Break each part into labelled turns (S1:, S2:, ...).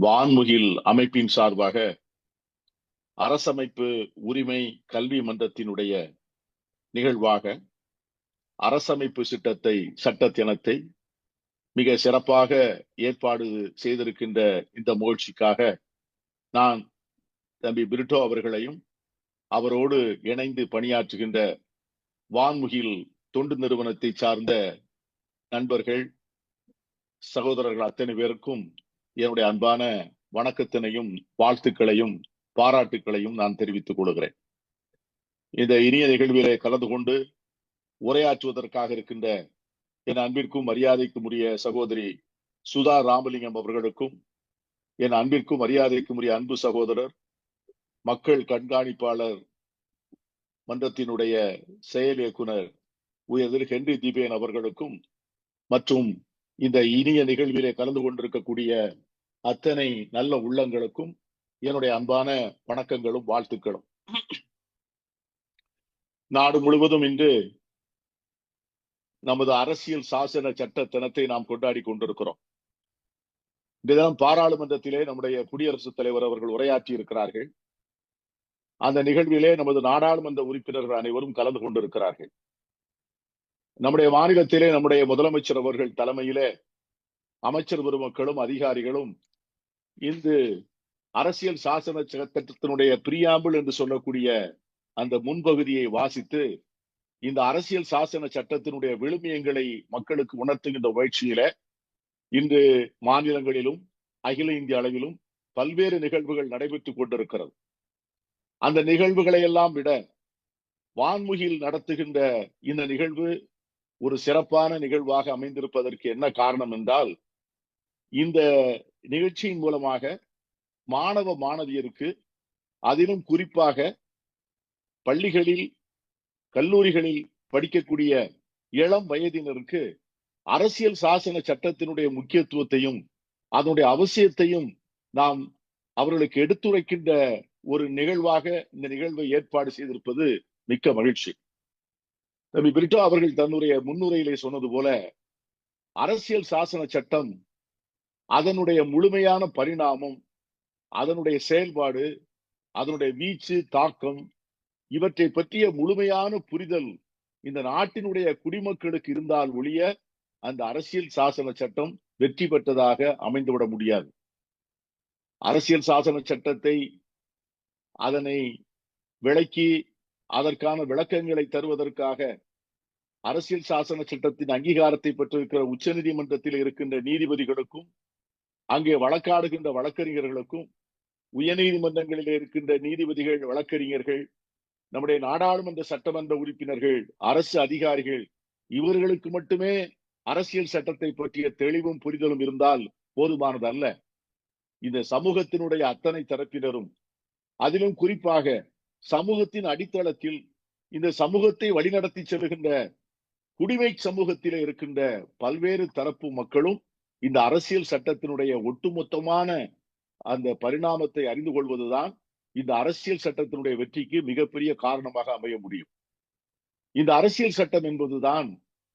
S1: வான்முகில் அமைப்பின் சார்பாக அரசமைப்பு உரிமை கல்வி மன்றத்தினுடைய நிகழ்வாக அரசமைப்பு சிட்டத்தை சட்ட தினத்தை மிக சிறப்பாக ஏற்பாடு செய்திருக்கின்ற இந்த முயற்சிக்காக நான் தம்பி பிரிட்டோ அவர்களையும் அவரோடு இணைந்து பணியாற்றுகின்ற வான்முகில் தொண்டு நிறுவனத்தை சார்ந்த நண்பர்கள் சகோதரர்கள் அத்தனை பேருக்கும் என்னுடைய அன்பான வணக்கத்தினையும் வாழ்த்துக்களையும் பாராட்டுக்களையும் நான் தெரிவித்துக் கொள்கிறேன். இந்த இனிய நிகழ்விலே கலந்து கொண்டு உரையாற்றுவதற்காக இருக்கின்ற என் அன்பிற்கும் மரியாதைக்கும் உரிய சகோதரி சுதா ராமலிங்கம் அவர்களுக்கும் என் அன்பிற்கும் மரியாதைக்கும் உரிய அன்பு சகோதரர் மக்கள் கண்காணிப்பாளர் மன்றத்தினுடைய செயல் இயக்குனர் உயர் ஹென்றி தீபேன் அவர்களுக்கும் மற்றும் இந்த இனிய நிகழ்விலே கலந்து கொண்டிருக்கக்கூடிய அத்தனை நல்ல உள்ளங்களுக்கும் என்னுடைய அன்பான வணக்கங்களும் வாழ்த்துக்களும். நாடு முழுவதும் இன்று நமது அரசியல் சாசன சட்ட தினத்தை நாம் கொண்டாடி கொண்டிருக்கிறோம். இந்த தினம் பாராளுமன்றத்திலே நம்முடைய குடியரசுத் தலைவர் அவர்கள் உரையாற்றி இருக்கிறார்கள். அந்த நிகழ்விலே நமது நாடாளுமன்ற உறுப்பினர்கள் அனைவரும் கலந்து கொண்டிருக்கிறார்கள். நம்முடைய மாநிலத்திலே நம்முடைய முதலமைச்சர் அவர்கள் தலைமையிலே அமைச்சர் பெருமக்களும் அதிகாரிகளும் இன்று அரசியல் சாசன சட்டத்தினுடைய பிரியாம்பிள் என்று சொல்லக்கூடிய அந்த முன்பகுதியை வாசித்து இந்த அரசியல் சாசன சட்டத்தினுடைய விழுமியங்களை மக்களுக்கு உணர்த்துகின்ற முயற்சியில இன்று மாநிலங்களிலும் அகில இந்திய அளவிலும் பல்வேறு நிகழ்வுகள் நடைபெற்றுக் கொண்டிருக்கிறது. அந்த நிகழ்வுகளை எல்லாம் விட வான்முகில் நடத்துகின்ற இந்த நிகழ்வு ஒரு சிறப்பான நிகழ்வாக அமைந்திருப்பதற்கு என்ன காரணம் என்றால் இந்த நிகழ்ச்சியின் மூலமாக மாணவ மாணவியருக்கு அதிலும் குறிப்பாக பள்ளிகளில் கல்லூரிகளில் படிக்கக்கூடிய இளம் வயதினருக்கு அரசியல் சாசன சட்டத்தினுடைய முக்கியத்துவத்தையும் அதனுடைய அவசியத்தையும் நாம் அவர்களுக்கு எடுத்துரைக்கின்ற ஒரு நிகழ்வாக இந்த நிகழ்வை ஏற்பாடு செய்திருப்பது மிக்க மகிழ்ச்சி. தம்பி பிரிட்டோ அவர்கள் தன்னுடைய முன்னுரையிலே சொன்னது போல அரசியல் சாசன சட்டம் அதனுடைய முழுமையான பரிணாமம் அதனுடைய செயல்பாடு அதனுடைய வீச்சு தாக்கம் இவற்றை பற்றிய முழுமையான புரிதல் இந்த நாட்டினுடைய குடிமக்களுக்கு இருந்தால் ஒழிய அந்த அரசியல் சாசன சட்டம் வெற்றி பெற்றதாக அமைந்துவிட முடியாது. அரசியல் சாசன சட்டத்தை அதனை விளக்கி அதற்கான விளக்கங்களை தருவதற்காக அரசியல் சாசன சட்டத்தின் அங்கீகாரத்தை பெற்றிருக்கிற உச்ச நீதிமன்றத்தில் இருக்கின்ற நீதிபதிகளுக்கும் அங்கே வழக்காடுகின்ற வழக்கறிஞர்களுக்கும் உயர்நீதிமன்றங்களில் இருக்கின்ற நீதிபதிகள் வழக்கறிஞர்கள் நம்முடைய நாடாளுமன்ற சட்டமன்ற உறுப்பினர்கள் அரசு அதிகாரிகள் இவர்களுக்கு மட்டுமே அரசியல் சட்டத்தை பற்றிய தெளிவும் புரிதலும் இருந்தால் போதுமானது அல்ல இந்த சமூகத்தினுடைய அத்தனை தரப்பினரும் அதிலும் குறிப்பாக சமூகத்தின் அடித்தளத்தில் இந்த சமூகத்தை வழிநடத்தி செல்கின்ற குடிமை சமூகத்திலே இருக்கின்ற பல்வேறு தரப்பு மக்களும் இந்த அரசியல் சட்டத்தினுடைய ஒட்டுமொத்தமான அந்த பரிணாமத்தை அறிந்து கொள்வதுதான் இந்த அரசியல் சட்டத்தினுடைய வெற்றிக்கு மிகப்பெரிய காரணமாக அமைய முடியும். இந்த அரசியல் சட்டம் என்பதுதான்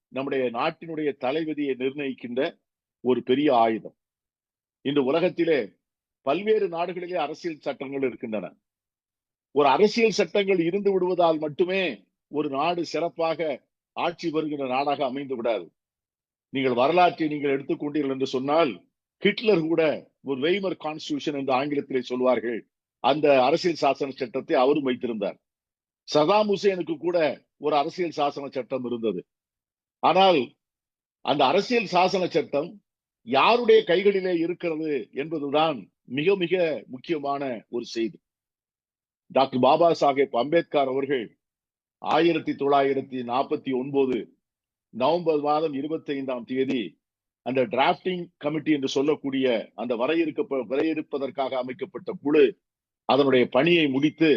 S1: நம்முடைய நாட்டினுடைய தலைவிதியை நிர்ணயிக்கின்ற ஒரு பெரிய ஆயுதம். இந்த உலகத்திலே பல்வேறு நாடுகளிலே அரசியல் சட்டங்கள் இருக்கின்றன. ஒரு அரசியல் சட்டங்கள் இருந்து விடுவதால் மட்டுமே ஒரு நாடு சிறப்பாக ஆட்சி வருகிற நாடாக அமைந்து விடாது. நீங்கள் வரலாற்றை நீங்கள் எடுத்துக்கொண்டீர்கள் என்று சொன்னால் ஹிட்லர் கூட ஒரு வெய்மர் கான்ஸ்டியூஷன் என்று ஆங்கிலத்திலே சொல்வார்கள். அந்த அரசியல் சாசன சட்டத்தை அவரும் வைத்திருந்தார். சதாம் ஹுசேனுக்கு கூட ஒரு அரசியல் சாசன சட்டம் இருந்தது. ஆனால் அந்த அரசியல் சாசன சட்டம் யாருடைய கைகளிலே இருக்கிறது என்பதுதான் மிக மிக முக்கியமான ஒரு செய்தி. டாக்டர் பாபா சாஹேப் அம்பேத்கர் அவர்கள் ஆயிரத்தி தொள்ளாயிரத்தி நாற்பத்தி ஒன்பது நவம்பர் மாதம் இருபத்தி ஐந்தாம் தேதி அந்த டிராப்டிங் கமிட்டி என்று சொல்லக்கூடிய அந்த வரையறுக்க வரையறுப்பதற்காக அமைக்கப்பட்ட குழு அதனுடைய பணியை முடித்து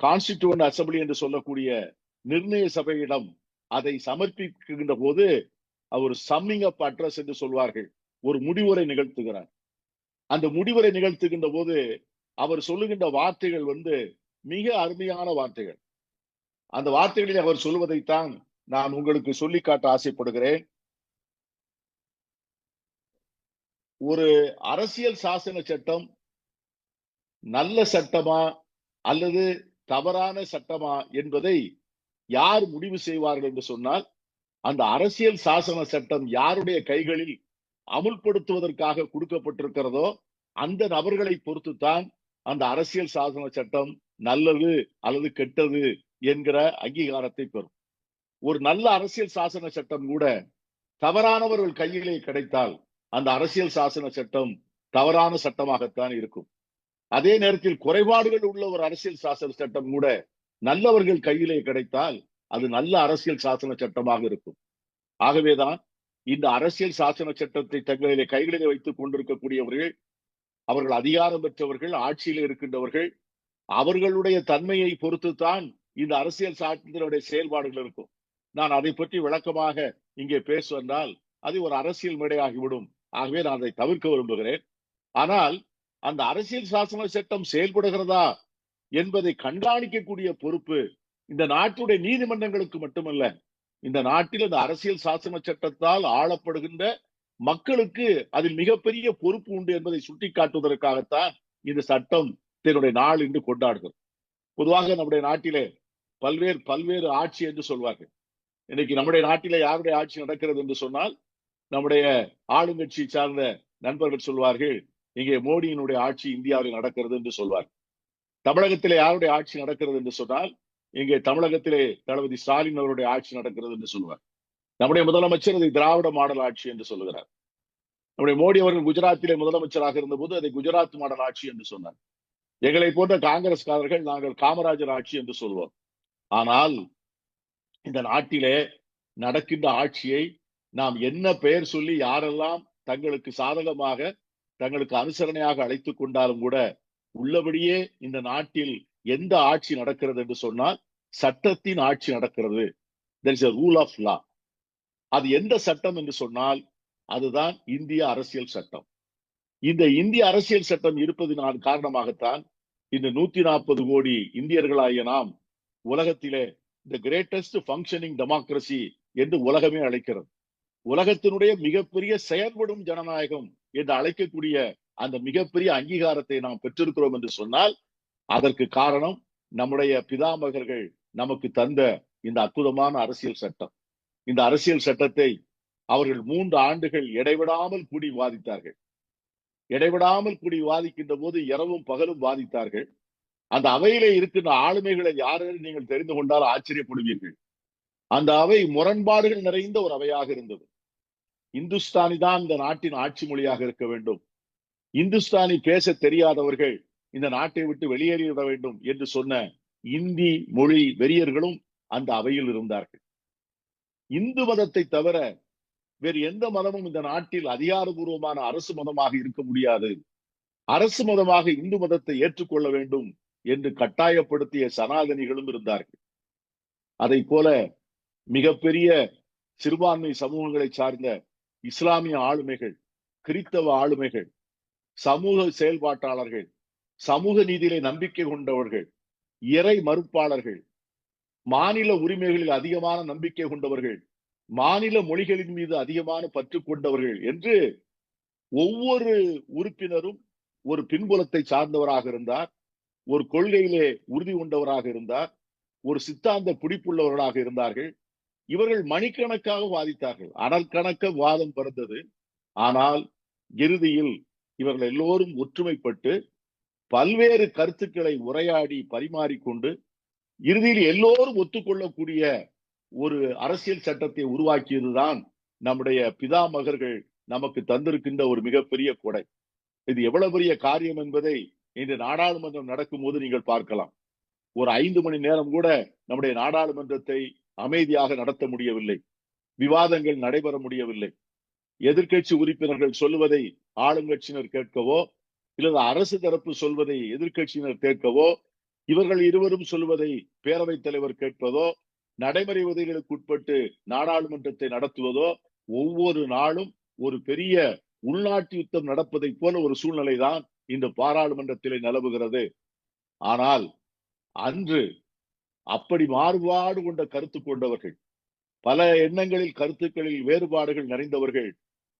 S1: கான்ஸ்டிடியூவன்ட் அசம்பிளி என்று சொல்லக்கூடிய நிர்ணய சபையிடம் அதை சமர்ப்பிக்கின்ற போது அவர் சம்மிங் அப் அட்ரஸ் என்று சொல்வார்கள். ஒரு முடிவுரை நிகழ்த்துகிறார். அந்த முடிவுரை நிகழ்த்துகின்ற போது அவர் சொல்லுகின்ற வார்த்தைகள் வந்து மிக அருமையான வார்த்தைகள். அந்த வார்த்தைகளில் அவர் சொல்வதைத்தான் நான் உங்களுக்கு சொல்லி காட்ட ஆசைப்படுகிறேன். ஒரு அரசியல் சாசன சட்டம் நல்ல சட்டமா அல்லது தவறான சட்டமா என்பதை யார் முடிவு செய்வார்கள் என்று சொன்னால் அந்த அரசியல் சாசன சட்டம் யாருடைய கைகளில் அமுல்படுத்துவதற்காக கொடுக்கப்பட்டிருக்கிறதோ அந்த நபர்களை பொறுத்துத்தான் அந்த அரசியல் சாசன சட்டம் நல்லது அல்லது கெட்டது என்கிற அங்கீகாரத்தை பெறும். ஒரு நல்ல அரசியல் சாசன சட்டம் கூட தவறானவர்கள் கையிலே கிடைத்தால் அந்த அரசியல் சாசன சட்டம் தவறான சட்டமாகத்தான் இருக்கும். அதே நேரத்தில் குறைபாடுகள் உள்ள ஒரு அரசியல் சாசன சட்டம் கூட நல்லவர்கள் கையிலே கிடைத்தால் அது நல்ல அரசியல் சாசன சட்டமாக இருக்கும். ஆகவேதான் இந்த அரசியல் சாசன சட்டத்தை தங்களிலே கைகளிலே வைத்துக் கொண்டிருக்கக்கூடியவர்கள் அவர்கள் அதிகாரம் பெற்றவர்கள் ஆட்சியில் இருக்கின்றவர்கள் அவர்களுடைய தன்மையை பொறுத்துத்தான் இந்த அரசியல் சாசனத்தினுடைய செயல்பாடுகள் இருக்கும். நான் அதை பற்றி விளக்கமாக இங்கே பேசுவதால் அது ஒரு அரசியல் மேடையாகிவிடும். ஆகவே நான் அதை தவிர்க்க விரும்புகிறேன். ஆனால் அந்த அரசியல் சாசன சட்டம் செயல்படுகிறதா என்பதை கண்காணிக்கக்கூடிய பொறுப்பு இந்த நாட்டுடைய நீதிமன்றங்களுக்கு மட்டுமல்ல இந்த நாட்டில் இந்த அரசியல் சாசன சட்டத்தால் ஆளப்படுகின்ற மக்களுக்கு அதில் மிகப்பெரிய பொறுப்பு உண்டு என்பதை சுட்டிக்காட்டுவதற்காகத்தான் இந்த சட்டம் தன்னுடைய நாள் என்று கொண்டாடுகிறது. பொதுவாக நம்முடைய நாட்டிலே பல்வேறு பல்வேறு ஆட்சி என்று சொல்வார்கள். இன்னைக்கு நம்முடைய நாட்டிலே யாருடைய ஆட்சி நடக்கிறது என்று சொன்னால் நம்முடைய ஆளுங்கட்சி சார்ந்த நண்பர்கள் சொல்வார்கள் இங்கே மோடியினுடைய ஆட்சி இந்தியாவில் நடக்கிறது என்று சொல்வார் தமிழகத்திலே யாருடைய ஆட்சி நடக்கிறது என்று சொன்னால் இங்கே தமிழகத்திலே தளபதி ஸ்டாலின் அவருடைய ஆட்சி நடக்கிறது என்று சொல்லுவார் நம்முடைய முதலமைச்சர் அதை திராவிட மாடல் ஆட்சி என்று சொல்லுகிறார். நம்முடைய மோடி அவர்கள் குஜராத்திலே முதலமைச்சராக இருந்தபோது அதை குஜராத் மாடல் ஆட்சி என்று சொன்னார். எங்களை போன்ற காங்கிரஸ்காரர்கள் நாங்கள் காமராஜர் ஆட்சி என்று சொல்வோம். ஆனால் இந்த நாட்டிலே நடக்கின்ற ஆட்சியை நாம் என்ன பெயர் சொல்லி யாரெல்லாம் தங்களுக்கு சாதகமாக தங்களுக்கு அனுசரணையாக அழைத்து கொண்டாலும் கூட உள்ளபடியே இந்த நாட்டில் எந்த ஆட்சி நடக்கிறது என்று சொன்னால் சட்டத்தின் ஆட்சி நடக்கிறது. There is rule of law அது எந்த சட்டம் என்று சொன்னால் அதுதான் இந்திய அரசியல் சட்டம். இந்த இந்திய அரசியல் சட்டம் இருப்பதனால் காரணமாகத்தான் இந்த நூத்தி நாற்பது கோடி இந்தியர்களாகிய நாம் உலகத்திலே த கிரேட்டஸ்ட் ஃபங்க்ஷனிங் டெமோக்ரஸி என்று உலகமே அழைக்கிறது. உலகத்தினுடைய மிகப்பெரிய செயல்படும் ஜனநாயகம் என்று அழைக்கக்கூடிய அந்த மிகப்பெரிய அங்கீகாரத்தை நாம் பெற்றிருக்கிறோம் என்று சொன்னால் அதற்கு காரணம் நம்முடைய பிதாமகர்கள் நமக்கு தந்த இந்த அற்புதமான அரசியல் சட்டம். இந்த அரசியல் சட்டத்தை அவர்கள் மூன்று ஆண்டுகள் இடைவிடாமல் கூடி வாதித்தார்கள். இடைவிடாமல் கூடி வாதிக்கின்ற போது இரவும் பகலும் வாதித்தார்கள். அந்த அவையிலே இருக்கின்ற ஆளுமைகளை யாரென்று நீங்கள் தெரிந்து கொண்டால் ஆச்சரியப்படுவீர்கள். அந்த அவை முரண்பாடுகள் நிறைந்த ஒரு அவையாக இருந்தது. இந்துஸ்தானி தான் இந்த நாட்டின் ஆட்சி மொழியாக இருக்க வேண்டும். இந்துஸ்தானி பேச தெரியாதவர்கள் இந்த நாட்டை விட்டு வெளியேறிவிட வேண்டும் என்று சொன்ன இந்தி மொழி வெறியர்களும் அந்த அவையில் இருந்தார்கள். இந்து மதத்தை தவிர வேறு எந்த மதமும் இந்த நாட்டில் அதிகாரபூர்வமான அரசு மதமாக இருக்க முடியாது. அரசு மதமாக இந்து மதத்தை ஏற்றுக்கொள்ள வேண்டும் என்று கட்டாயப்படுத்திய சனாதனிகளும் இருந்தார்கள். அதை போல மிகப்பெரிய சிறுபான்மை சமூகங்களை சார்ந்த இஸ்லாமிய ஆளுமைகள் கிறித்தவ ஆளுமைகள் சமூக செயல்பாட்டாளர்கள் சமூக நீதியிலே நம்பிக்கை கொண்டவர்கள் இறை மறுப்பாளர்கள் மாநில உரிமைகளில் அதிகமான நம்பிக்கை கொண்டவர்கள் மாநில மொழிகளின் மீது அதிகமான பற்று கொண்டவர்கள் என்று ஒவ்வொரு உறுப்பினரும் ஒரு பின்புலத்தை சார்ந்தவராக இருந்தார் ஒரு கொள்கையிலே உறுதி கொண்டவராக இருந்தார் ஒரு சித்தாந்த பிடிப்புள்ளவர்களாக இருந்தார்கள். இவர்கள் மணிக்கணக்காக வாதித்தார்கள். அனல் கணக்க வாதம் பிறந்தது. ஆனால் இறுதியில் இவர்கள் எல்லோரும் ஒற்றுமைப்பட்டு பல்வேறு கருத்துக்களை உரையாடி பரிமாறிக்கொண்டு இறுதியில் எல்லோரும் ஒத்துக்கொள்ளக்கூடிய ஒரு அரசியல் சட்டத்தை உருவாக்கியதுதான் நம்முடைய பிதாமகர்கள் நமக்கு தந்திருக்கின்ற ஒரு மிகப்பெரிய கொடை. இது எவ்வளவு பெரிய காரியம் என்பதை இன்று நாடாளுமன்றம் நடக்கும் போது நீங்கள் பார்க்கலாம். ஒரு ஐந்து மணி நேரம் கூட நம்முடைய நாடாளுமன்றத்தை அமைதியாக நடத்த முடியவில்லை. விவாதங்கள் நடைபெற முடியவில்லை. எதிர்கட்சி உறுப்பினர்கள் சொல்லுவதை ஆளுங்கட்சியினர் கேட்கவோ இல்லது அரசு தரப்பு சொல்வதை எதிர்கட்சியினர் கேட்கவோ இவர்கள் இருவரும் சொல்வதை பேரவைத் தலைவர் கேட்பதோ நடைமுறை விதிகளுக்கு உட்பட்டு நாடாளுமன்றத்தை நடத்துவதோ ஒவ்வொரு நாளும் ஒரு பெரிய உள்நாட்டு யுத்தம் நடப்பதை போல ஒரு சூழ்நிலை தான் இந்த பாராளுமன்றத்திலே நிலவுகிறது. ஆனால் அன்று அப்படி மாறுபாடு கொண்ட கருத்து கொண்டவர்கள் பல எண்ணங்களில் கருத்துக்களில் வேறுபாடுகள் நிறைந்தவர்கள்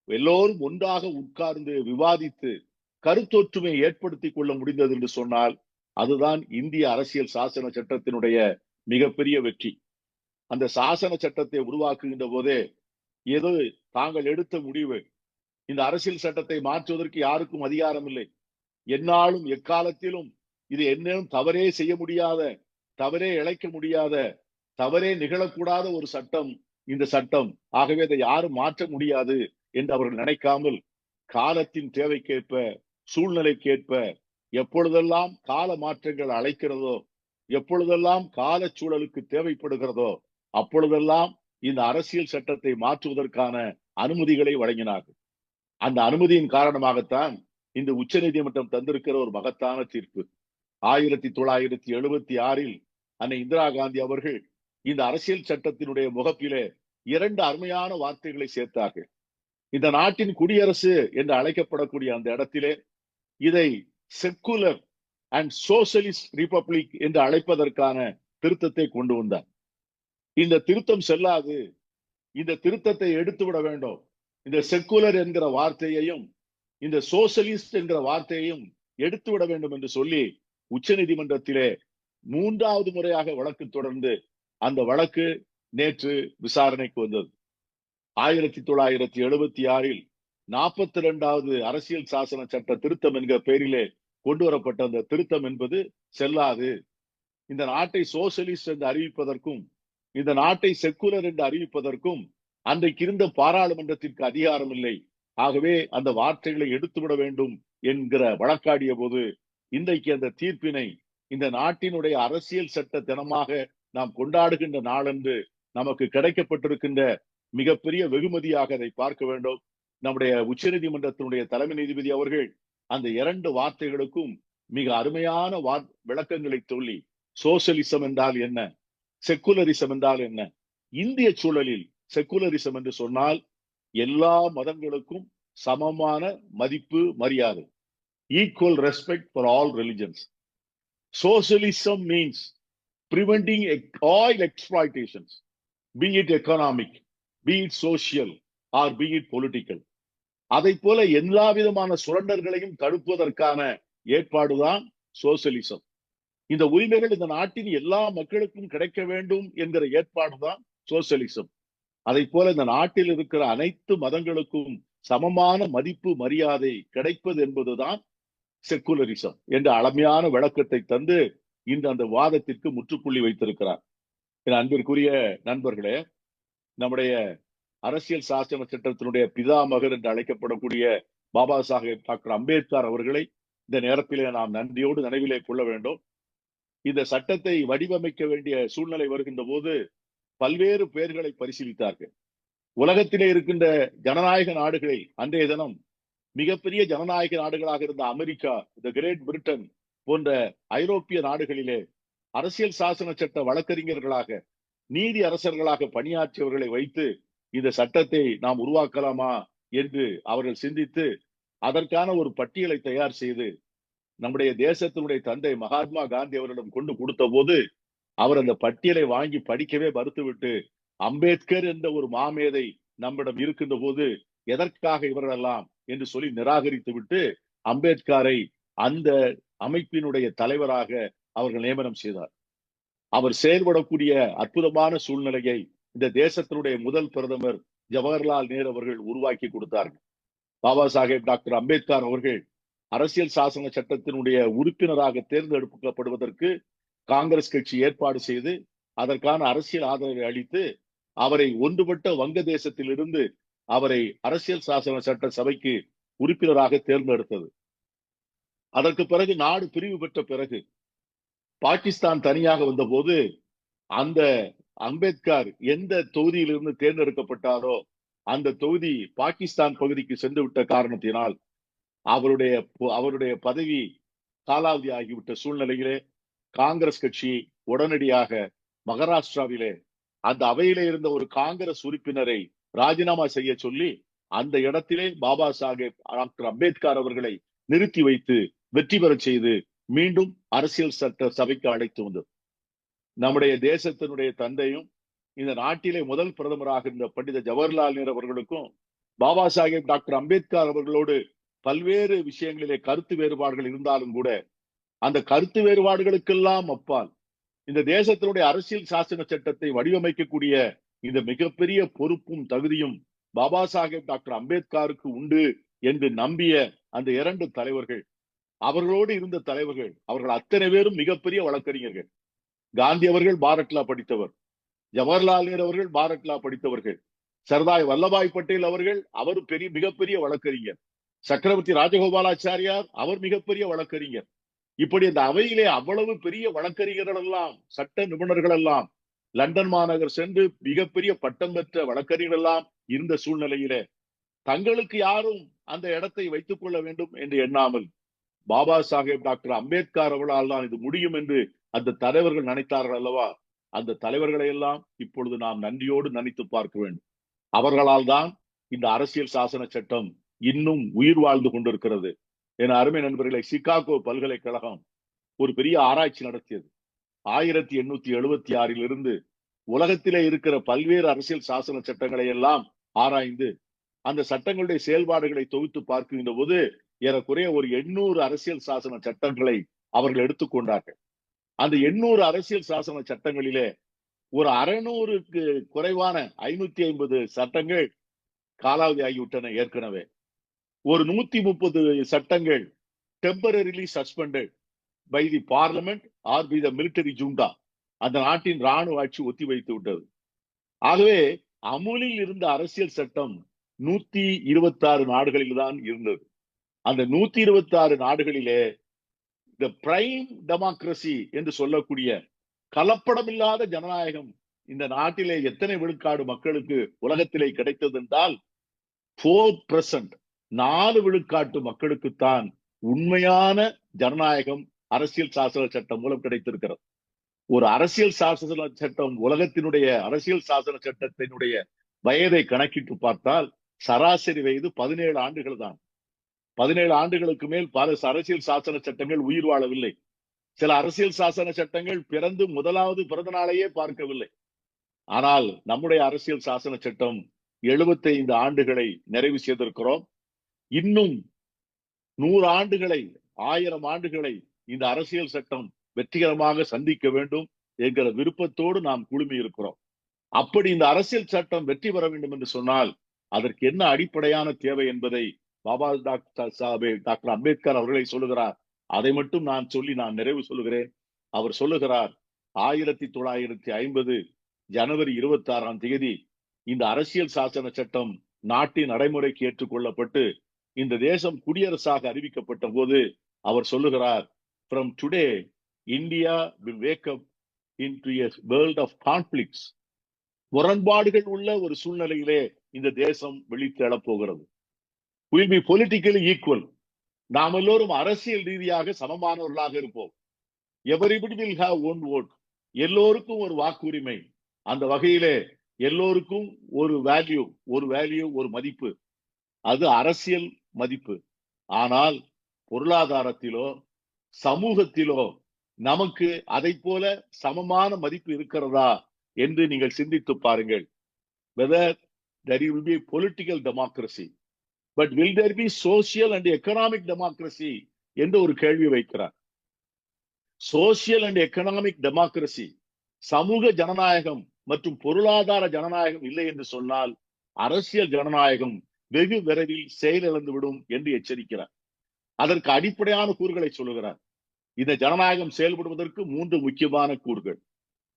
S1: எல்லோரும் ஒன்றாக உட்கார்ந்து விவாதித்து கருத்தொற்றுமை ஏற்படுத்திக் கொள்ள முடிந்தது என்று சொன்னால் அதுதான் இந்திய அரசியல் சாசன சட்டத்தினுடைய மிகப்பெரிய வெற்றி. அந்த சாசன சட்டத்தை உருவாக்குகின்ற போதே ஏதோ தாங்கள் எடுத்த முடிவு. இந்த அரசியல் சட்டத்தை மாற்றுவதற்கு யாருக்கும் அதிகாரம் இல்லை. என்னாலும் எக்காலத்திலும் இது என்னும் தவறே செய்ய முடியாத தவறே இழைக்க முடியாத தவறே நிகழக்கூடாத ஒரு சட்டம் இந்த சட்டம். ஆகவே அதை யாரும் மாற்ற முடியாது என்று அவர்கள் நினைக்காமல் காலத்தின் தேவைக்கேற்ப சூழ்நிலைக்கேற்ப எப்பொழுதெல்லாம் கால மாற்றங்கள் அழைக்கிறதோ எப்பொழுதெல்லாம் கால சூழலுக்கு தேவைப்படுகிறதோ அப்பொழுதெல்லாம் இந்த அரசியல் சட்டத்தை மாற்றுவதற்கான அனுமதிகளை வழங்கினார்கள். அந்த அனுமதியின் காரணமாகத்தான் இந்த உச்ச நீதிமன்றம் தந்திருக்கிற ஒரு மகத்தான தீர்ப்பு. ஆயிரத்தி தொள்ளாயிரத்தி எழுபத்தி ஆறில் அன்னை இந்திரா காந்தி அவர்கள் இந்த அரசியல் சட்டத்தினுடைய முகப்பிலே இரண்டு அருமையான வார்த்தைகளை சேர்த்தார்கள். இந்த நாட்டின் குடியரசு என்று அழைக்கப்படக்கூடிய அந்த இடத்திலே இதை செக்குலர் அண்ட் சோசியலிஸ்ட் ரிபப்ளிக் என்று அழைப்பதற்கான திருத்தத்தை கொண்டு வந்தார் இந்த திருத்தம் செல்லாது. இந்த திருத்தத்தை எடுத்து விட வேண்டும். இந்த செக்குலர் என்கிற வார்த்தையையும் இந்த சோசியலிஸ்ட் என்கிற வார்த்தையையும் எடுத்து விட வேண்டும் என்று சொல்லி உச்ச நீதிமன்றத்திலே மூன்றாவது முறையாக வழக்கு தொடர்ந்து அந்த வழக்கு நேற்று விசாரணைக்கு வந்தது. ஆயிரத்தி தொள்ளாயிரத்தி எழுபத்தி ஆறில் நாற்பத்தி இரண்டாவது அரசியல் சாசன சட்ட திருத்தம் என்கிற பெயரிலே கொண்டு வரப்பட்ட அந்த திருத்தம் என்பது செல்லாது. இந்த நாட்டை சோசியலிஸ்ட் என்று அறிவிப்பதற்கும் இந்த நாட்டை செக்குலர் என்று அறிவிப்பதற்கும் அன்றைக்கு இருந்த பாராளுமன்றத்திற்கு அதிகாரம் இல்லை ஆகவே அந்த வார்த்தைகளை எடுத்துவிட வேண்டும் என்கிற வழக்காடிய போது இன்றைக்கு அந்த தீர்ப்பினை இந்த நாட்டினுடைய அரசியல் சட்ட தினமாக நாம் கொண்டாடுகின்ற நாளன்று நமக்கு கிடைக்கப்பட்டிருக்கின்ற மிகப்பெரிய வெகுமதியாக அதை பார்க்க வேண்டும். நம்முடைய உச்ச நீதிமன்றத்தினுடைய தலைமை நீதிபதி அவர்கள் அந்த இரண்டு வார்த்தைகளுக்கும் மிக அருமையான விளக்கங்களை சொல்லி சோசியலிசம் என்றால் என்ன? செக்குலரிசம் என்றால் என்ன? இந்திய சூழலில் செக்குலரிசம் என்று சொன்னால் எல்லா மதங்களுக்கும் சமமான மதிப்பு மரியாதை. Equal respect for all religions socialism means preventing all exploitations be it economic be it social or be it political அதை போல எல்லா விதமான சுரண்டர்களையும் தடுப்பதற்கான ஏற்பாடுதான் சோசியலிசம். இந்த உரிமைகள் இந்த நாட்டின் எல்லா மக்களுக்கும் கிடைக்க வேண்டும் என்கிற ஏற்பாடுதான் சோசியலிசம். அதை போல இந்த நாட்டில் இருக்கிற அனைத்து மதங்களுக்கும் சமமான மதிப்பு மரியாதை கிடைப்பது என்பதுதான் செக்குலரிசம் என்ற அளமையான விளக்கத்தை தந்து இன்று அந்த வாதத்திற்கு முற்றுப்புள்ளி வைத்திருக்கிறார். என் அன்பிற்குரிய நண்பர்களே நம்முடைய அரசியல் சாசன சட்டத்தினுடைய பிதாமகர் என்று அழைக்கப்படக்கூடிய பாபா சாஹேப் டாக்டர் அம்பேத்கர் அவர்களை இந்த நேரத்திலே நாம் நன்றியோடு நினைவிலே கொள்ள வேண்டும். இந்த சட்டத்தை வடிவமைக்க வேண்டிய சூழ்நிலை வருகின்ற போது பல்வேறு பெயர்களை பரிசீலித்தார்கள். உலகத்திலே இருக்கின்ற ஜனநாயக நாடுகளில் அன்றைய தினம் மிகப்பெரிய ஜனநாயக நாடுகளாக இருந்த அமெரிக்கா த கிரேட் பிரிட்டன் போன்ற ஐரோப்பிய நாடுகளிலே அரசியல் சாசன சட்ட வழக்கறிஞர்களாக நீதி அரசர்களாக பணியாற்றியவர்களை வைத்து இந்த சட்டத்தை நாம் உருவாக்கலாமா என்று அவர்கள் சிந்தித்து அதற்கான ஒரு பட்டியலை தயார் செய்து நம்முடைய தேசத்தினுடைய தந்தை மகாத்மா காந்தி அவரிடம் கொண்டு கொடுத்த போது அவர் அந்த பட்டியலை வாங்கி படிக்கவே மறுத்துவிட்டு அம்பேத்கர் என்ற ஒரு மாமேதை நம்மிடம் இருக்கின்ற போது எதற்காக இவரெல்லாம் என்று சொல்லி நிராகரித்து விட்டு அம்பேத்கரை அந்த அமைப்பினுடைய தலைவராக அவர்கள் நியமனம் செய்தார். அவர் செயல்படக்கூடிய அற்புதமான சூழ்நிலையை இந்த தேசத்தினுடைய முதல் பிரதமர் ஜவஹர்லால் நேரு அவர்கள் உருவாக்கி கொடுத்தார்கள். பாபா சாஹேப் டாக்டர் அம்பேத்கர் அவர்கள் அரசியல் சாசன சட்டத்தினுடைய உறுப்பினராக தேர்ந்தெடுக்கப்படுவதற்கு காங்கிரஸ் கட்சி ஏற்பாடு செய்து அதற்கான அரசியல் ஆதரவை அளித்து அவரை ஒன்றுபட்ட வங்க தேசத்திலிருந்து அவரை அரசியல் சாசன சட்ட சபைக்கு உறுப்பினராக தேர்ந்தெடுத்தது. அதற்கு பிறகு நாடு பிரிவு பெற்ற பிறகு பாகிஸ்தான் தனியாக வந்தபோது அந்த அம்பேத்கர் எந்த தொகுதியிலிருந்து தேர்ந்தெடுக்கப்பட்டாரோ அந்த தொகுதி பாகிஸ்தான் பகுதிக்கு சென்று விட்ட காரணத்தினால் அவருடைய அவருடைய பதவி காலாவதி ஆகிவிட்ட சூழ்நிலையிலே காங்கிரஸ் கட்சி உடனடியாக மகாராஷ்டிராவிலே அந்த அவையிலே இருந்த ஒரு காங்கிரஸ் உறுப்பினரை ராஜினாமா செய்ய சொல்லி அந்த இடத்திலே பாபா சாஹேப் டாக்டர் அம்பேத்கர் அவர்களை நிறுத்தி வைத்து வெற்றி பெறச் செய்து மீண்டும் அரசியல் சட்ட சபைக்கு அழைத்து வந்தது. நம்முடைய தேசத்தினுடைய தந்தையும் இந்த நாட்டிலே முதல் பிரதமராக இருந்த பண்டித ஜவஹர்லால் நேரு அவர்களுக்கும் பாபா சாஹேப் டாக்டர் அம்பேத்கர் அவர்களோடு பல்வேறு விஷயங்களிலே கருத்து வேறுபாடுகள் இருந்தாலும் கூட அந்த கருத்து வேறுபாடுகளுக்கெல்லாம் அப்பால் இந்த தேசத்தினுடைய அரசியல் சாசன சட்டத்தை வடிவமைக்கக்கூடிய இந்த மிகப்பெரிய பொறுப்பும் தகுதியும் பாபா சாஹேப் டாக்டர் அம்பேத்கருக்கு உண்டு என்று நம்பிய அந்த இரண்டு தலைவர்கள். அவர்களோடு இருந்த தலைவர்கள் அவர்கள் அத்தனை பேரும் மிகப்பெரிய வழக்கறிஞர்கள். காந்தி அவர்கள் பாரட்லா படித்தவர். ஜவஹர்லால் நேரு அவர்கள் பாரட்லா படித்தவர்கள். சர்தாய் வல்லபாய் பட்டேல் அவர்கள் அவர் பெரிய மிகப்பெரிய வழக்கறிஞர். சக்கரவர்த்தி ராஜகோபாலாச்சாரியார் அவர் மிகப்பெரிய வழக்கறிஞர். இப்படி அந்த அவையிலே அவ்வளவு பெரிய வழக்கறிஞர்கள் எல்லாம் சட்ட நிபுணர்கள் எல்லாம் லண்டன் மாநகர் சென்று மிகப்பெரிய பட்டம் பெற்ற வழக்கறிஞர்கள் எல்லாம் இருந்த சூழ்நிலையிலே தங்களுக்கு யாரும் அந்த இடத்தை வைத்துக் கொள்ள வேண்டும் என்று எண்ணாமல் பாபா சாஹேப் டாக்டர் அம்பேத்கர் அவர்களால் தான் இது முடியும் என்று அந்த தலைவர்கள் நினைத்தார்கள் அல்லவா? அந்த தலைவர்களை எல்லாம் இப்பொழுது நாம் நன்றியோடு நினைத்து பார்க்க வேண்டும். அவர்களால் தான் இந்த அரசியல் சாசன சட்டம் இன்னும் உயிர் வாழ்ந்து கொண்டிருக்கிறது. என அருமை நண்பர்களை சிகாகோ பல்கலைக்கழகம் ஒரு பெரிய ஆராய்ச்சி நடத்தியது. ஆயிரத்தி எண்ணூத்தி எழுபத்தி ஆறில் இருந்து உலகத்திலே இருக்கிற பல்வேறு அரசியல் சாசன சட்டங்களை எல்லாம் ஆராய்ந்து அந்த சட்டங்களுடைய செயல்பாடுகளை தொகுத்து பார்க்கின்ற போது ஏறக்குறைய ஒரு எண்ணூறு அரசியல் சாசன சட்டங்களை அவர்கள் எடுத்துக்கொண்டார்கள் அந்த எண்ணூறு அரசியல் சாசன சட்டங்களிலே ஒரு அறுநூறுக்கு குறைவான ஐநூத்தி ஐம்பது சட்டங்கள் காலாவதி ஆகிவிட்டன ஏற்கனவே. ஒரு நூத்தி முப்பது சட்டங்கள் temporarily suspended by the parliament or be the military junta அந்த நாட்டின் ராணுவ ஆட்சி ஒத்தி வைத்து விட்டது. ஆகவே அமுலில் இருந்த அரசியல் சட்டம் நூத்தி இருபத்தி ஆறு நாடுகளில் தான் இருந்தது. அந்த நூத்தி இருபத்தி ஆறு நாடுகளிலே த பிரைம் டெமோக்ரஸி என்று சொல்லக்கூடிய கலப்படமில்லாத ஜனநாயகம் இந்த நாட்டிலே எத்தனை விழுக்காடு மக்களுக்கு உலகத்திலே கிடைத்தது என்றால் போர் பிரசன்ட் நாலு விழுக்காட்டு மக்களுக்குத்தான் உண்மையான ஜனநாயகம் அரசியல் சாசன சட்டம் மூலம் கிடைத்திருக்கிறது. ஒரு அரசியல் சாசன சட்டம் உலகத்தினுடைய அரசியல் சாசன சட்டத்தினுடைய வயதை கணக்கிட்டு பார்த்தால் சராசரி வயது பதினேழு ஆண்டுகள் தான். பதினேழு ஆண்டுகளுக்கு மேல் பல அரசியல் சாசன சட்டங்கள் உயிர் வாழவில்லை. சில அரசியல் சாசன சட்டங்கள் பிறந்து முதலாவது பிறந்த நாளையே பார்க்கவில்லை. ஆனால் நம்முடைய அரசியல் சாசன சட்டம் எழுபத்தி ஐந்து ஆண்டுகளை நிறைவு செய்திருக்கிறோம். இன்னும் நூறு ஆண்டுகளை ஆயிரம் ஆண்டுகளை இந்த அரசியல் சட்டம் வெற்றிகரமாக சந்திக்க வேண்டும் என்கிற விருப்பத்தோடு நாம் குழுமி இருக்கிறோம். அப்படி இந்த அரசியல் சட்டம் வெற்றி பெற வேண்டும் என்று சொன்னால் அதற்கு என்ன அடிப்படையான தேவை என்பதை பாபா டாக்டர் சாபே டாக்டர் அம்பேத்கர் அவர்களை சொல்லுகிறார். அதை மட்டும் நான் சொல்லி நான் நிறைவு சொல்லுகிறேன். அவர் சொல்லுகிறார் ஆயிரத்தி தொள்ளாயிரத்தி ஐம்பது ஜனவரி இருபத்தி ஆறாம் தேதி இந்த அரசியல் சாசன சட்டம் நாட்டின் நடைமுறைக்கு ஏற்றுக்கொள்ளப்பட்டு இந்த தேசம் குடியரசாக அறிவிக்கப்பட்ட போது அவர் சொல்லுகிறார் from today India will wake up in to world of conflicts முரண்பாடுகள் உள்ள ஒரு சூழ்நிலையிலே இந்த தேசம் விழித்து போகிறது. வில் பி பொலிட்டிக்கலி ஈக்குவல் நாம் எல்லோரும் அரசியல் ரீதியாக சமமானவர்களாக இருப்போம். Everybody will have one vote எல்லோருக்கும் ஒரு வாக்குரிமை. அந்த வகையிலே எல்லோருக்கும் ஒரு வேல்யூ ஒரு வேல்யூ ஒரு மதிப்பு. அது அரசியல் மதிப்பு. ஆனால் பொருளாதாரத்திலோ சமூகத்திலோ நமக்கு அதை போல சமமான மதிப்பு இருக்கிறதா என்று நீங்கள் சிந்தித்து பாருங்கள். Whether there will be political democracy but will there be social and economic democracy என்று ஒரு கேள்வி வைக்கிறார். சோசியல் அண்ட் எக்கனாமிக் டெமோக்ரஸி சமூக ஜனநாயகம் மற்றும் பொருளாதார ஜனநாயகம் இல்லை என்று சொன்னால் அரசியல் ஜனநாயகம் வெகு விரைவில் செயலிழந்துவிடும் என்று எச்சரிக்கிறார். அதற்கு அடிப்படையான கூறுகளை சொல்லுகிறார். இந்த ஜனநாயகம் செயல்படுவதற்கு மூன்று முக்கியமான கூறுகள்.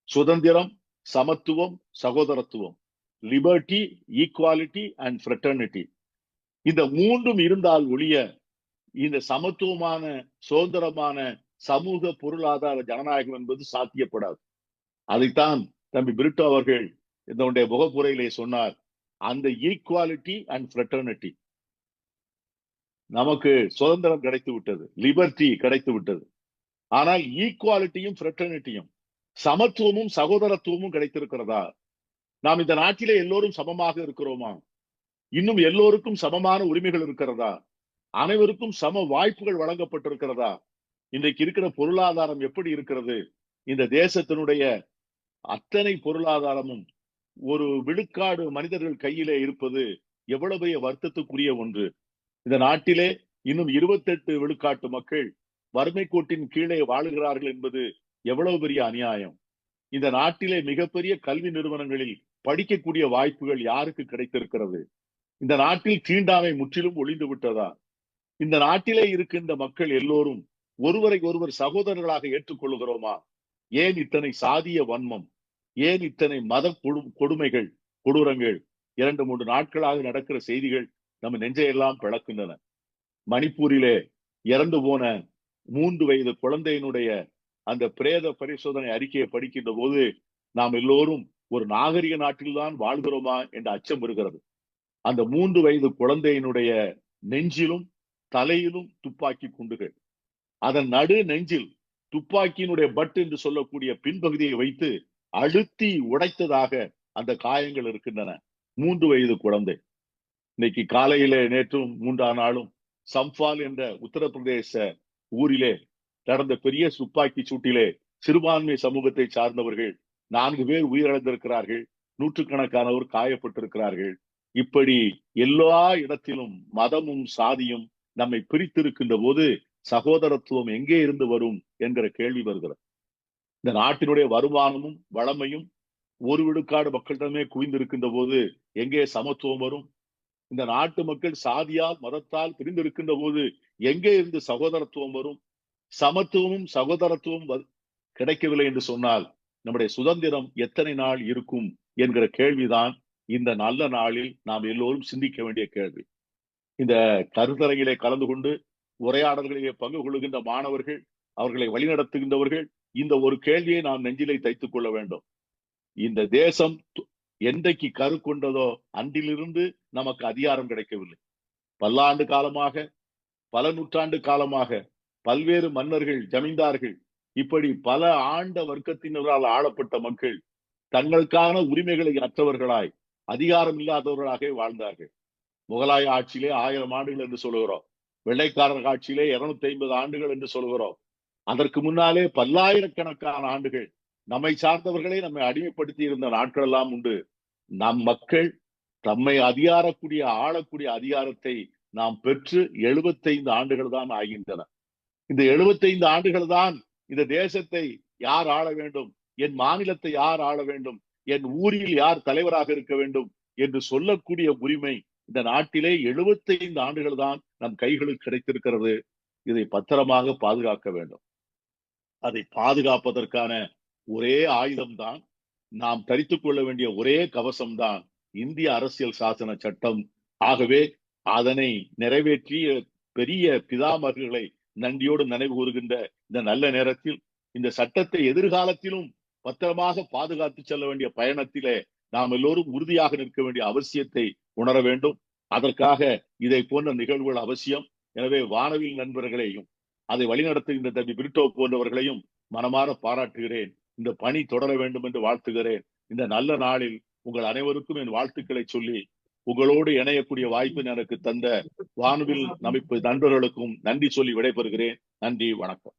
S1: சுதந்திரம் சமத்துவம் சகோதரத்துவம் லிபர்ட்டி ஈக்குவாலிட்டி அண்ட் ஃப்ரெட்டர்னிட்டி இந்த மூன்றும் இருந்தால் ஒழிய இந்த சமத்துவமான சுதந்திரமான சமூக பொருளாதார ஜனநாயகம் என்பது சாத்தியப்படாது. அதைத்தான் தம்பி பிரிட்டோ அவர்கள் இதனுடைய முகப்புரையிலே சொன்னார். அந்த ஈக்குவாலிட்டி அண்ட் ஃப்ரெட்டர்னிட்டி நமக்கு சுதந்திரம் கிடைத்து விட்டது லிபர்ட்டி கிடைத்து விட்டது ஆனால் ஈக்குவாலிட்டியும் ஃப்ரெட்டர்னிட்டியும் சமத்துவமும் சகோதரத்துவமும் கிடைத்திருக்கிறதா? நாம் இந்த நாட்டிலே எல்லோரும் சமமாக இருக்கிறோமா? இன்னும் எல்லோருக்கும் சமமான உரிமைகள் இருக்கிறதா? அனைவருக்கும் சம வாய்ப்புகள் வழங்கப்பட்டிருக்கிறதா? இன்றைக்கு இருக்கிற பொருளாதாரம் எப்படி இருக்கிறது? இந்த தேசத்தினுடைய அத்தனை பொருளாதாரமும் ஒரு விழுக்காடு மனிதர்கள் கையிலே இருப்பது எவ்வளவு பெரிய வருத்தத்துக்குரிய ஒன்று. இந்த நாட்டிலே இன்னும் இருபத்தெட்டு விழுக்காட்டு மக்கள் வறுமை கோட்டின் கீழே வாழுகிறார்கள் என்பது எவ்வளவு பெரிய அநியாயம். இந்த நாட்டிலே மிகப்பெரிய கல்வி நிறுவனங்களில் படிக்கக்கூடிய வாய்ப்புகள் யாருக்கு கிடைத்திருக்கிறது? இந்த நாட்டில் தீண்டாமை முற்றிலும் ஒளிந்து விட்டதா? இந்த நாட்டிலே இருக்கின்ற மக்கள் எல்லோரும் ஒருவரை ஒருவர் சகோதரர்களாக ஏற்றுக்கொள்கிறோமா ஏன் இத்தனை சாதிய வன்மம்? ஏன் இத்தனை மத கொடு- கொடுமைகள் கொடூரங்கள்? இரண்டு மூன்று நாட்களாக நடக்கிற செய்திகள் நம்ம நெஞ்சையெல்லாம் பிளக்கின்றன. மணிப்பூரிலே இறந்து போன மூன்று வயது குழந்தையினுடைய அந்த பிரேத பரிசோதனை அறிக்கையை படிக்கின்ற போது நாம் எல்லோரும் ஒரு நாகரிக நாட்டில்தான் வாழ்கிறோமா என்ற அச்சம் வருகிறது. அந்த மூன்று வயது குழந்தையினுடைய நெஞ்சிலும் தலையிலும் துப்பாக்கி குண்டுகள். அதன் நடு நெஞ்சில் துப்பாக்கியினுடைய பட் என்று சொல்லக்கூடிய பின்பகுதியை வைத்து அழுத்தி உடைத்ததாக அந்த காயங்கள் இருக்கின்றன. மூன்று வயது குழந்தை. இன்னைக்கு காலையிலே நேற்றும் மூன்றாம் நாளும் சம்பால் என்ற உத்தரப்பிரதேச ஊரிலே நடந்த பெரிய துப்பாக்கி சூட்டிலே சிறுபான்மை சமூகத்தை சார்ந்தவர்கள் நான்கு பேர் உயிரிழந்திருக்கிறார்கள். நூற்றுக்கணக்கானவர் காயப்பட்டிருக்கிறார்கள். இப்படி எல்லா இடத்திலும் மதமும் சாதியும் நம்மை பிரித்திருக்கின்ற போது சகோதரத்துவம் எங்கே இருந்து வரும் என்கிற கேள்வி வருகிறது. இந்த நாட்டினுடைய வருமானமும் வளமையும் ஒரு விழுக்காடு மக்களிடமே குவிந்திருக்கின்ற போது எங்கே சமத்துவம் வரும்? இந்த நாட்டு மக்கள் சாதியால் மதத்தால் பிரிந்திருக்கின்ற போது எங்கே இருந்து சகோதரத்துவம் வரும்? சமத்துவமும் சகோதரத்துவம் கிடைக்கவில்லை என்று சொன்னால் நம்முடைய சுதந்திரம் எத்தனை நாள் இருக்கும் என்கிற கேள்விதான் இந்த நல்ல நாளில் நாம் எல்லோரும் சிந்திக்க வேண்டிய கேள்வி. இந்த கருத்தரங்கிலே கலந்து கொண்டு உரையாடல்களிலே பங்கு கொள்கின்ற மாணவர்கள் அவர்களை வழிநடத்துகின்றவர்கள் இந்த ஒரு கேள்வியை நாம் நெஞ்சிலே தைத்துக் கொள்ள வேண்டும். இந்த தேசம் என்றைக்கு கரு கொண்டதோ அன்றிலிருந்து நமக்கு அதிகாரம் கிடைக்கவில்லை. பல்லாண்டு காலமாக பல நூற்றாண்டு காலமாக பல்வேறு மன்னர்கள் ஜமீன்தார்கள் இப்படி பல ஆண்ட வர்க்கத்தினரால் ஆளப்பட்ட மக்கள் தங்களுக்கான உரிமைகளை அற்றவர்களாய் அதிகாரம் இல்லாதவர்களாகவே வாழ்ந்தார்கள். முகலாய ஆட்சியிலே ஆயிரம் ஆண்டுகள் என்று சொல்லுகிறோம். வெள்ளைக்காரர் ஆட்சியிலே இருநூத்தி ஐம்பது ஆண்டுகள் என்று சொல்லுகிறோம். அதற்கு முன்னாலே பல்லாயிரக்கணக்கான ஆண்டுகள் நம்மை சார்ந்தவர்களே நம்மை அடிமைப்படுத்தி இருந்த நாட்கள் எல்லாம் உண்டு. நம் மக்கள் தம்மை அதிகாரக்கூடிய ஆளக்கூடிய அதிகாரத்தை நாம் பெற்று எழுபத்தைந்து ஆண்டுகள் தான் ஆகின்றன. இந்த எழுபத்தைந்து ஆண்டுகள் தான் இந்த தேசத்தை யார் ஆள வேண்டும்? என் மாநிலத்தை யார் ஆள வேண்டும்? என் ஊரில் யார் தலைவராக இருக்க வேண்டும் என்று சொல்லக்கூடிய உரிமை இந்த நாட்டிலே எழுபத்தைந்து ஆண்டுகள் தான் நம் கைகளுக்கு கிடைத்திருக்கிறது. இதை பத்திரமாக பாதுகாக்க வேண்டும். அதை பாதுகாப்பதற்கான ஒரே ஆயுதம்தான் நாம் தரித்துக் கொள்ள வேண்டிய ஒரே கவசம்தான் இந்திய அரசியல் சாசன சட்டம். ஆகவே அதனை நிறைவேற்றிய பெரிய பிதாமகர்களை நன்றியோடு நினைவு கூறுகின்ற இந்த நல்ல நேரத்தில் இந்த சட்டத்தை எதிர்காலத்திலும் பத்திரமாக பாதுகாத்து செல்ல வேண்டிய பயணத்திலே நாம் எல்லோரும் உறுதியாக நிற்க வேண்டிய அவசியத்தை உணர வேண்டும். அதற்காக இதை போன்ற நிகழ்வுகள் அவசியம். எனவே வானவில் நண்பர்களையும் அதை வழிநடத்துகின்ற தம்பி பிரிட்டோ போன்றவர்களையும் மனமாற பாராட்டுகிறேன். இந்த பணி தொடர வேண்டும் என்று வாழ்த்துகிறேன். இந்த நல்ல நாளில் உங்கள் அனைவருக்கும் என் வாழ்த்துக்களை சொல்லி உங்களோடு இணையக்கூடிய வாய்ப்பு எனக்கு தந்த வானவில் அமைப்பு நண்பர்களுக்கும் நன்றி சொல்லி விடைபெறுகிறேன். நன்றி வணக்கம்.